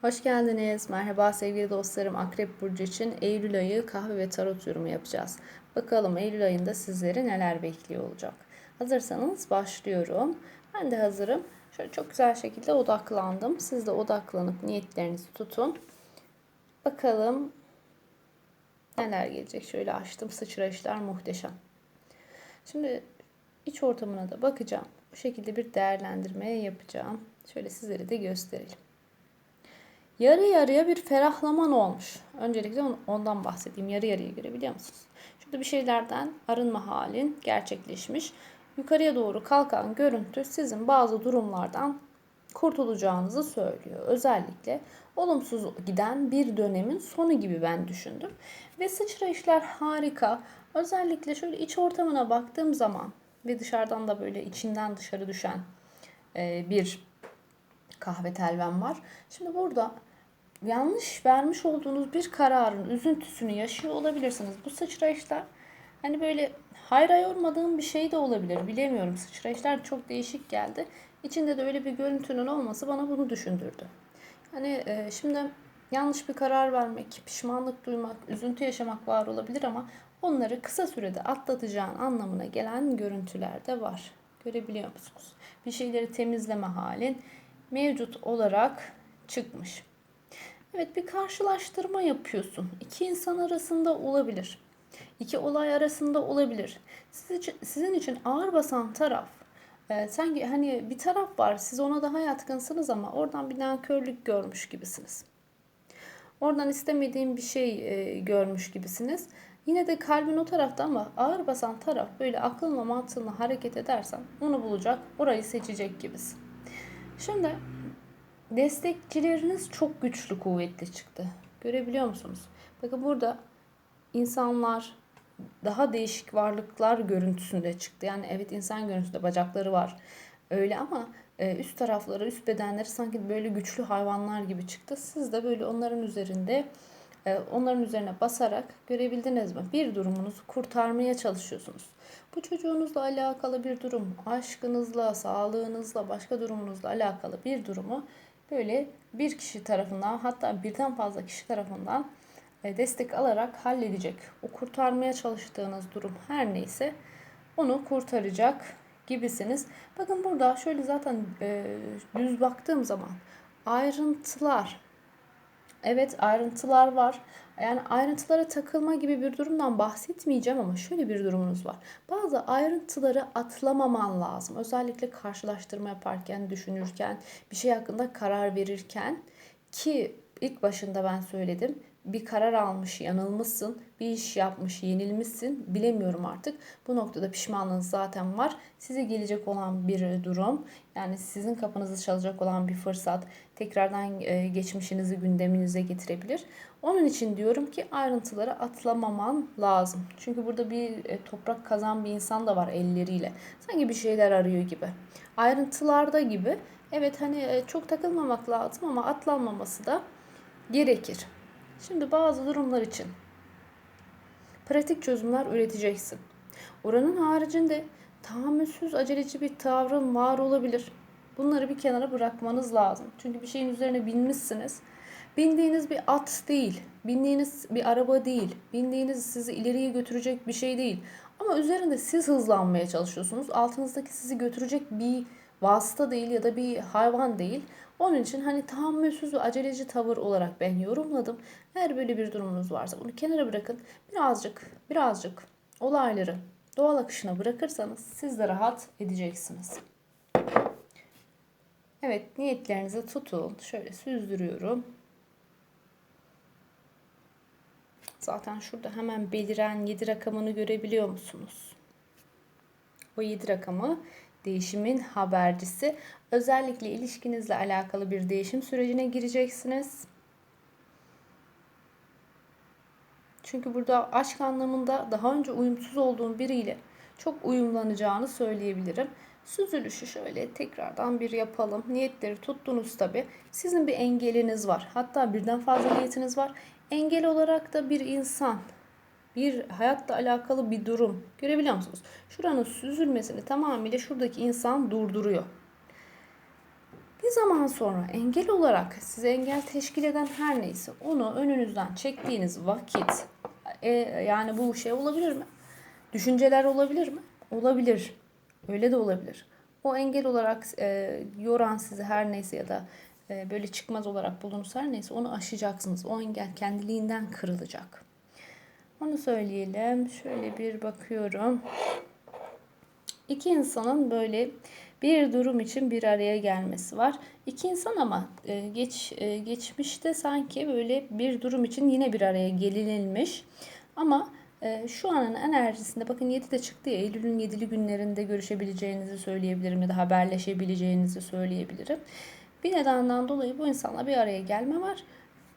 Hoş geldiniz. Merhaba sevgili dostlarım. Akrep Burcu için Eylül ayı kahve ve tarot yorumu yapacağız. Bakalım Eylül ayında sizleri neler bekliyor olacak. Hazırsanız başlıyorum. Ben de hazırım. Şöyle çok güzel şekilde odaklandım. Siz de odaklanıp niyetlerinizi tutun. Bakalım neler gelecek. Şöyle açtım. Sıçrayışlar muhteşem. Şimdi iç ortamına da bakacağım. Bu şekilde bir değerlendirme yapacağım. Şöyle sizlere de gösterelim. Yarı yarıya bir ferahlaman olmuş. Öncelikle ondan bahsedeyim. Yarı yarıya görebiliyor musunuz? Şurada bir şeylerden arınma halin gerçekleşmiş. Yukarıya doğru kalkan görüntü sizin bazı durumlardan kurtulacağınızı söylüyor. Özellikle olumsuz giden bir dönemin sonu gibi ben düşündüm. Ve sıçrayışlar harika. Özellikle şöyle iç ortamına baktığım zaman ve dışarıdan da böyle içinden dışarı düşen bir kahve telven var. Şimdi burada yanlış vermiş olduğunuz bir kararın üzüntüsünü yaşıyor olabilirsiniz. Bu sıçrayışlar hani böyle hayra yormadığım bir şey de olabilir. Bilemiyorum. Sıçrayışlar çok değişik geldi. İçinde de öyle bir görüntünün olması bana bunu düşündürdü. Hani e, şimdi yanlış bir karar vermek, pişmanlık duymak, üzüntü yaşamak var olabilir ama onları kısa sürede atlatacağın anlamına gelen görüntüler de var. Görebiliyor musunuz? Bir şeyleri temizleme halin mevcut olarak çıkmış. Evet bir karşılaştırma yapıyorsun. İki insan arasında olabilir. İki olay arasında olabilir. Siz için, sizin için ağır basan taraf e, sanki hani bir taraf var siz ona daha yatkınsınız ama oradan bir nankörlük görmüş gibisiniz. Oradan istemediğim bir şey e, görmüş gibisiniz. Yine de kalbin o tarafta ama ağır basan taraf böyle aklınla mantığınla hareket edersen onu bulacak, orayı seçecek gibisin. Şimdi destekçileriniz çok güçlü, kuvvetli çıktı. Görebiliyor musunuz? Bakın burada insanlar daha değişik varlıklar görüntüsünde çıktı. Yani evet insan görüntüsünde bacakları var. Öyle ama e, üst tarafları, üst bedenleri sanki böyle güçlü hayvanlar gibi çıktı. Siz de böyle onların üzerinde e, onların üzerine basarak görebildiniz mi? Bir durumunuzu kurtarmaya çalışıyorsunuz. Bu çocuğunuzla alakalı bir durum, aşkınızla, sağlığınızla, başka durumunuzla alakalı bir durumu böyle bir kişi tarafından hatta birden fazla kişi tarafından e, destek alarak halledecek. O kurtarmaya çalıştığınız durum her neyse onu kurtaracak gibisiniz. Bakın burada şöyle zaten e, düz baktığım zaman ayrıntılar Evet ayrıntılar var. Yani ayrıntılara takılma gibi bir durumdan bahsetmeyeceğim ama şöyle bir durumunuz var. Bazı ayrıntıları atlamaman lazım. Özellikle karşılaştırma yaparken, düşünürken, bir şey hakkında karar verirken ki ilk başında ben söyledim bir karar almış, yanılmışsın, bir iş yapmış, yenilmişsin. Bilemiyorum artık. Bu noktada pişmanlığınız zaten var. Size gelecek olan bir durum, yani sizin kapınızı çalacak olan bir fırsat tekrardan e, geçmişinizi gündeminize getirebilir. Onun için diyorum ki ayrıntıları atlamaman lazım. Çünkü burada bir e, toprak kazan bir insan da var elleriyle. Sanki bir şeyler arıyor gibi. Ayrıntılarda gibi. Evet hani e, çok takılmamak lazım ama atlanmaması da gerekir. Şimdi bazı durumlar için pratik çözümler üreteceksin. Oranın haricinde tahammülsüz aceleci bir tavrın var olabilir. Bunları bir kenara bırakmanız lazım. Çünkü bir şeyin üzerine binmişsiniz. Bindiğiniz bir at değil, bindiğiniz bir araba değil, bindiğiniz sizi ileriye götürecek bir şey değil. Ama üzerinde siz hızlanmaya çalışıyorsunuz. Altınızdaki sizi götürecek bir vasıta değil ya da bir hayvan değil. Onun için hani tahammülsüz ve aceleci tavır olarak ben yorumladım. Eğer böyle bir durumunuz varsa bunu kenara bırakın. Birazcık, birazcık olayları doğal akışına bırakırsanız siz de rahat edeceksiniz. Evet niyetlerinizi tutun. Şöyle süzdürüyorum. Zaten şurada hemen beliren 7 rakamını görebiliyor musunuz? O 7 rakamı değişimin habercisi. Özellikle ilişkinizle alakalı bir değişim sürecine gireceksiniz. Çünkü burada aşk anlamında daha önce uyumsuz olduğum biriyle çok uyumlanacağını söyleyebilirim. Süzülüşü şöyle tekrardan bir yapalım. Niyetleri tuttunuz tabi. Sizin bir engeliniz var. Hatta birden fazla niyetiniz var. Engel olarak da bir insan bir hayatla alakalı bir durum görebiliyor musunuz? Şuranın süzülmesini tamamıyla şuradaki insan durduruyor. Bir zaman sonra engel olarak size engel teşkil eden her neyse onu önünüzden çektiğiniz vakit e, yani bu şey olabilir mi? Düşünceler olabilir mi? Olabilir. Öyle de olabilir. O engel olarak e, yoran sizi her neyse ya da e, böyle çıkmaz olarak bulduğunuz her neyse onu aşacaksınız. O engel kendiliğinden kırılacak. Onu söyleyelim. Şöyle bir bakıyorum. İki insanın böyle bir durum için bir araya gelmesi var. İki insan ama e, geç e, geçmişte sanki böyle bir durum için yine bir araya gelinilmiş. Ama e, şu anın enerjisinde bakın 7 de çıktı ya Eylül'ün 7'li günlerinde görüşebileceğinizi söyleyebilirim ya da haberleşebileceğinizi söyleyebilirim. Bir nedenden dolayı bu insanla bir araya gelme var.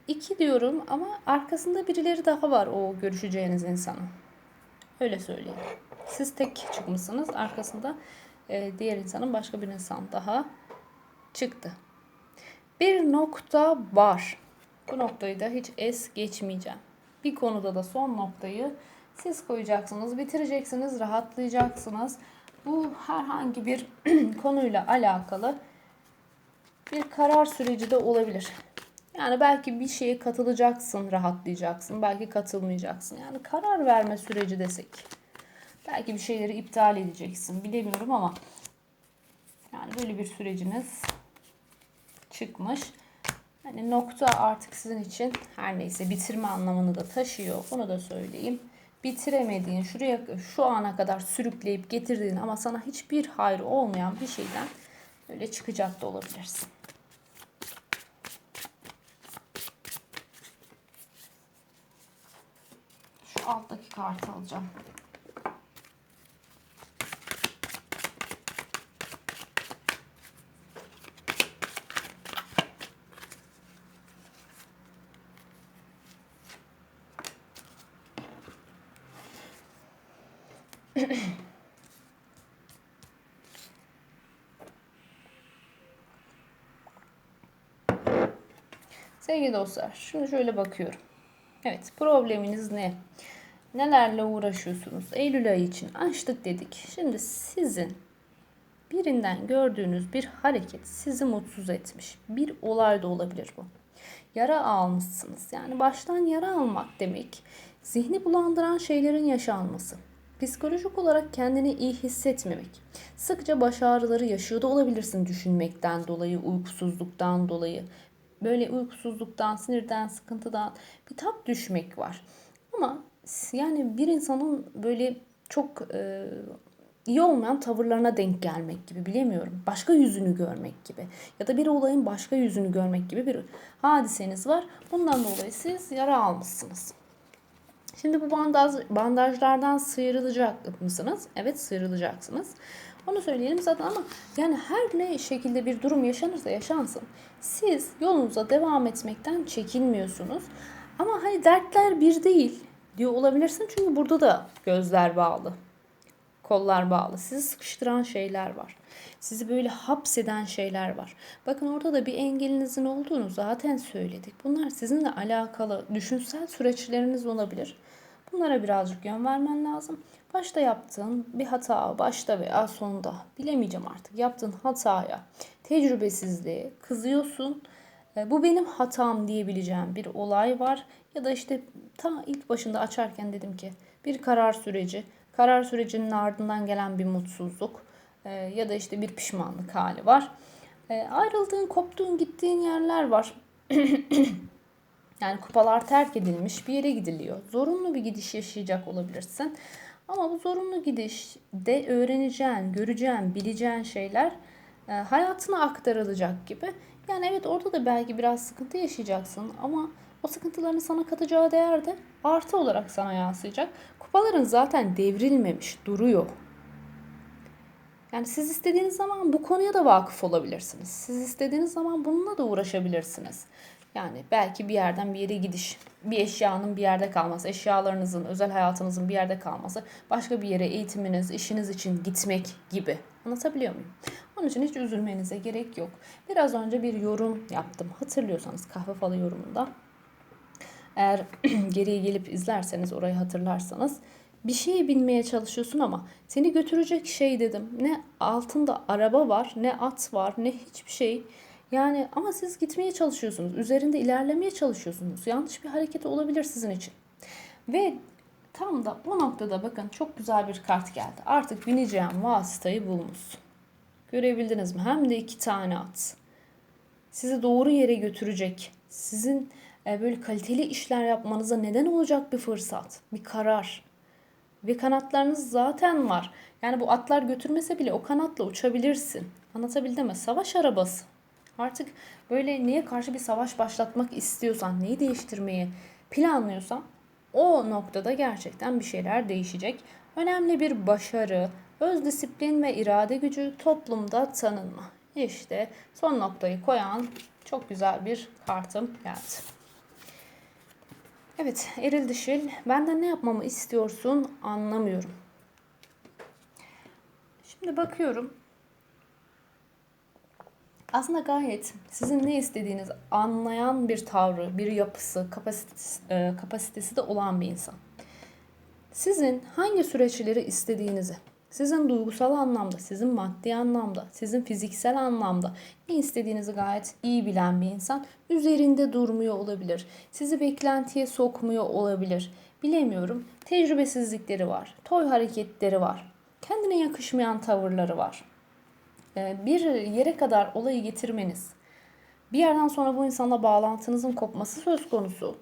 İki diyorum ama arkasında birileri daha var o görüşeceğiniz insanın. Öyle söyleyeyim. Siz tek çıkmışsınız. Arkasında e, diğer insanın başka bir insan daha çıktı. Bir nokta var. Bu noktayı da hiç es geçmeyeceğim. Bir konuda da son noktayı siz koyacaksınız, bitireceksiniz, rahatlayacaksınız. Bu herhangi bir konuyla alakalı bir karar süreci de olabilir. Yani belki bir şeye katılacaksın, rahatlayacaksın. Belki katılmayacaksın. Yani karar verme süreci desek. Belki bir şeyleri iptal edeceksin. Bilemiyorum ama yani böyle bir süreciniz çıkmış. Hani nokta artık sizin için her neyse bitirme anlamını da taşıyor. Bunu da söyleyeyim. Bitiremediğin, şuraya şu ana kadar sürükleyip getirdiğin ama sana hiçbir hayır olmayan bir şeyden böyle çıkacak da olabilirsin. Şu alttaki kartı alacağım. Sevgili dostlar, şunu şöyle bakıyorum. Evet, probleminiz ne? Nelerle uğraşıyorsunuz? Eylül ayı için açtık dedik. Şimdi sizin birinden gördüğünüz bir hareket sizi mutsuz etmiş. Bir olay da olabilir bu. Yara almışsınız. Yani baştan yara almak demek zihni bulandıran şeylerin yaşanması. Psikolojik olarak kendini iyi hissetmemek. Sıkça baş ağrıları yaşıyor da olabilirsin düşünmekten dolayı, uykusuzluktan dolayı. Böyle uykusuzluktan, sinirden, sıkıntıdan bir tat düşmek var. Ama yani bir insanın böyle çok e, iyi olmayan tavırlarına denk gelmek gibi bilemiyorum. Başka yüzünü görmek gibi ya da bir olayın başka yüzünü görmek gibi bir hadiseniz var. Bundan dolayı siz yara almışsınız. Şimdi bu bandaj, bandajlardan sıyrılacak mısınız? Evet sıyrılacaksınız. Onu söyleyelim zaten ama yani her ne şekilde bir durum yaşanırsa yaşansın. Siz yolunuza devam etmekten çekinmiyorsunuz. Ama hani dertler bir değil diyor olabilirsin. Çünkü burada da gözler bağlı. Kollar bağlı. Sizi sıkıştıran şeyler var. Sizi böyle hapseden şeyler var. Bakın orada da bir engelinizin olduğunu zaten söyledik. Bunlar sizinle alakalı düşünsel süreçleriniz olabilir. Bunlara birazcık yön vermen lazım. Başta yaptığın bir hata, başta veya sonda bilemeyeceğim artık. Yaptığın hataya, tecrübesizliğe kızıyorsun. E, bu benim hatam diyebileceğim bir olay var. Ya da işte ta ilk başında açarken dedim ki bir karar süreci, karar sürecinin ardından gelen bir mutsuzluk e, ya da işte bir pişmanlık hali var. E, ayrıldığın, koptuğun, gittiğin yerler var. Yani kupalar terk edilmiş bir yere gidiliyor. Zorunlu bir gidiş yaşayacak olabilirsin. Ama bu zorunlu gidişde öğreneceğin, göreceğin, bileceğin şeyler hayatına aktarılacak gibi. Yani evet orada da belki biraz sıkıntı yaşayacaksın ama o sıkıntıların sana katacağı değer de artı olarak sana yansıyacak. Kupaların zaten devrilmemiş, duruyor. Yani siz istediğiniz zaman bu konuya da vakıf olabilirsiniz. Siz istediğiniz zaman bununla da uğraşabilirsiniz. Yani belki bir yerden bir yere gidiş, bir eşyanın bir yerde kalması, eşyalarınızın, özel hayatınızın bir yerde kalması, başka bir yere eğitiminiz, işiniz için gitmek gibi. Anlatabiliyor muyum? Onun için hiç üzülmenize gerek yok. Biraz önce bir yorum yaptım. Hatırlıyorsanız kahve falı yorumunda. Eğer geriye gelip izlerseniz orayı hatırlarsanız bir şeye binmeye çalışıyorsun ama seni götürecek şey dedim. Ne altında araba var, ne at var, ne hiçbir şey. Yani ama siz gitmeye çalışıyorsunuz. Üzerinde ilerlemeye çalışıyorsunuz. Yanlış bir hareket olabilir sizin için. Ve tam da bu noktada bakın çok güzel bir kart geldi. Artık bineceğim vasıtayı bulmuşsun. Görebildiniz mi? Hem de iki tane at. Sizi doğru yere götürecek. Sizin e, böyle kaliteli işler yapmanıza neden olacak bir fırsat, bir karar. Ve kanatlarınız zaten var. Yani bu atlar götürmese bile o kanatla uçabilirsin. Anlatabildim mi? Savaş arabası. Artık böyle neye karşı bir savaş başlatmak istiyorsan, neyi değiştirmeyi planlıyorsan o noktada gerçekten bir şeyler değişecek. Önemli bir başarı, öz disiplin ve irade gücü toplumda tanınma. İşte son noktayı koyan çok güzel bir kartım geldi. Evet, eril dişil. Benden ne yapmamı istiyorsun anlamıyorum. Şimdi bakıyorum. Aslında gayet sizin ne istediğinizi anlayan bir tavrı, bir yapısı, kapasitesi, e, kapasitesi de olan bir insan. Sizin hangi süreçleri istediğinizi, sizin duygusal anlamda, sizin maddi anlamda, sizin fiziksel anlamda ne istediğinizi gayet iyi bilen bir insan üzerinde durmuyor olabilir. Sizi beklentiye sokmuyor olabilir. Bilemiyorum. Tecrübesizlikleri var. Toy hareketleri var. Kendine yakışmayan tavırları var. Ee, bir yere kadar olayı getirmeniz, bir yerden sonra bu insanla bağlantınızın kopması söz konusu.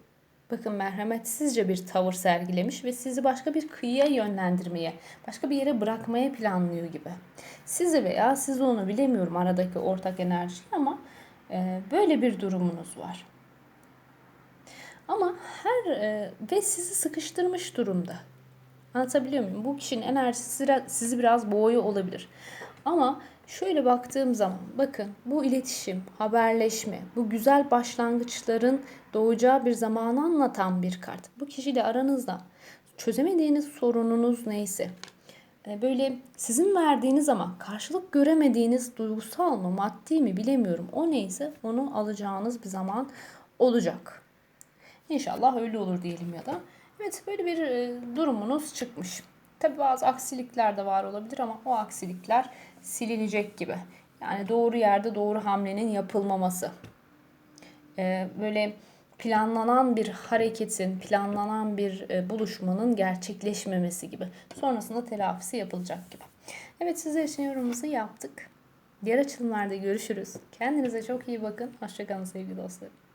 Bakın merhametsizce bir tavır sergilemiş ve sizi başka bir kıyıya yönlendirmeye, başka bir yere bırakmaya planlıyor gibi. Sizi veya siz onu bilemiyorum aradaki ortak enerji ama e, böyle bir durumunuz var. Ama her e, ve sizi sıkıştırmış durumda. Anlatabiliyor muyum? Bu kişinin enerjisi sizi biraz boğuyor olabilir. Ama şöyle baktığım zaman bakın bu iletişim, haberleşme, bu güzel başlangıçların doğacağı bir zamanı anlatan bir kart. Bu kişiyle aranızda çözemediğiniz sorununuz neyse e, böyle sizin verdiğiniz ama karşılık göremediğiniz duygusal mı maddi mi bilemiyorum o neyse onu alacağınız bir zaman olacak. İnşallah öyle olur diyelim ya da. Evet böyle bir e, durumunuz çıkmış. Tabi bazı aksilikler de var olabilir ama o aksilikler silinecek gibi. Yani doğru yerde doğru hamlenin yapılmaması. Ee, böyle planlanan bir hareketin, planlanan bir e, buluşmanın gerçekleşmemesi gibi. Sonrasında telafisi yapılacak gibi. Evet size için yorumumuzu yaptık. Diğer açılımlarda görüşürüz. Kendinize çok iyi bakın. Hoşçakalın sevgili dostlarım.